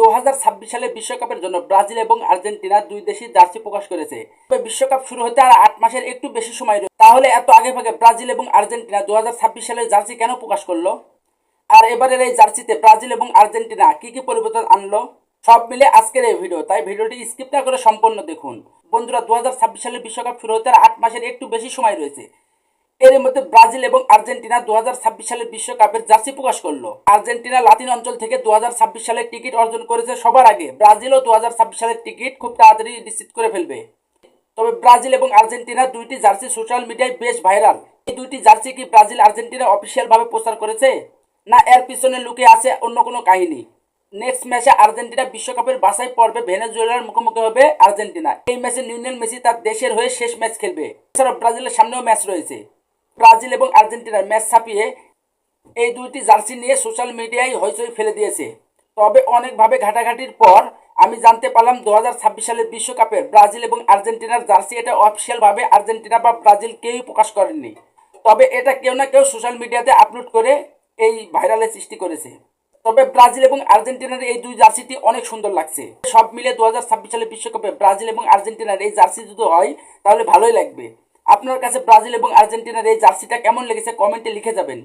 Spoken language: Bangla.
দু সালে বিশ্বকাপের জন্য ব্রাজিল এবং আর্জেন্টিনা দুই দেশই জার্সি প্রকাশ করেছে। তবে বিশ্বকাপ শুরু হতে আর আট মাসের একটু বেশি সময় রয়েছে তাহলে এত আগে ভাগে ব্রাজিল এবং আর্জেন্টিনা দু সালে জার্সি কেন প্রকাশ করল? আর এবারের এই জার্সিতে ব্রাজিল এবং আর্জেন্টিনা কি কি পরিবর্তন আনলো? সব মিলে আজকের এই ভিডিও, তাই ভিডিওটি স্কিপ না করে সম্পূর্ণ দেখুন। বন্ধুরা দু সালের বিশ্বকাপ শুরু হতে আর আট মাসের একটু বেশি সময় রয়েছে। এর মধ্যে ব্রাজিল এবং আর্জেন্টিনা দু হাজার ছাব্বিশ সালের বিশ্বকাপের জার্সি প্রকাশ করল। আর্জেন্টিনা লাতিন অঞ্চল থেকে দু সালের টিকিট অর্জন করেছে সবার আগে। ব্রাজিলও দু সালের টিকিট খুব তাড়াতাড়ি নিশ্চিত করে ফেলবে। তবে ব্রাজিল এবং আর্জেন্টিনা দুইটি জার্সি সোশ্যাল মিডিয়ায় বেশ ভাইরাল। এই দুইটি জার্সি কি ব্রাজিল আর্জেন্টিনা অফিসিয়াল ভাবে প্রচার করেছে, না এর পিছনে লুকে আছে অন্য কোনো কাহিনী? নেক্সট ম্যাচে আর্জেন্টিনা বিশ্বকাপের বাছাই পর্বে ভেনেজুয়েলার মুখোমুখি হবে আর্জেন্টিনা। এই ম্যাচে নিউনিয়ন মেসি তার দেশের হয়ে শেষ ম্যাচ খেলবে। এছাড়া ব্রাজিলের সামনেও ম্যাচ রয়েছে। ব্রাজিল এবং আর্জেন্টিনার ম্যাচ ছাপিয়ে এই দুইটি জার্সি নিয়ে সোশ্যাল মিডিয়ায় হইচই ফেলে দিয়েছে। তবে অনেকভাবে ঘাটাঘাটির পর আমি জানতে পারলাম দু হাজার ছাব্বিশ সালের বিশ্বকাপের ব্রাজিল এবং আর্জেন্টিনার জার্সি এটা অফিসিয়ালভাবে আর্জেন্টিনা বা ব্রাজিল কেউই প্রকাশ করেননি। তবে এটা কেউ না কেউ সোশ্যাল মিডিয়াতে আপলোড করে এই ভাইরালের সৃষ্টি করেছে। তবে ব্রাজিল এবং আর্জেন্টিনার এই দুই জার্সিটি অনেক সুন্দর লাগছে। সব মিলে দু সালের বিশ্বকাপে ব্রাজিল এবং আর্জেন্টিনার এই জার্সি যদি হয়, তাহলে ভালোই লাগবে। আপনার কাছে ব্রাজিল এবং আর্জেন্টিনার এই জার্সিটা কেমন লেগেছে কমেন্টে লিখে যাবেন।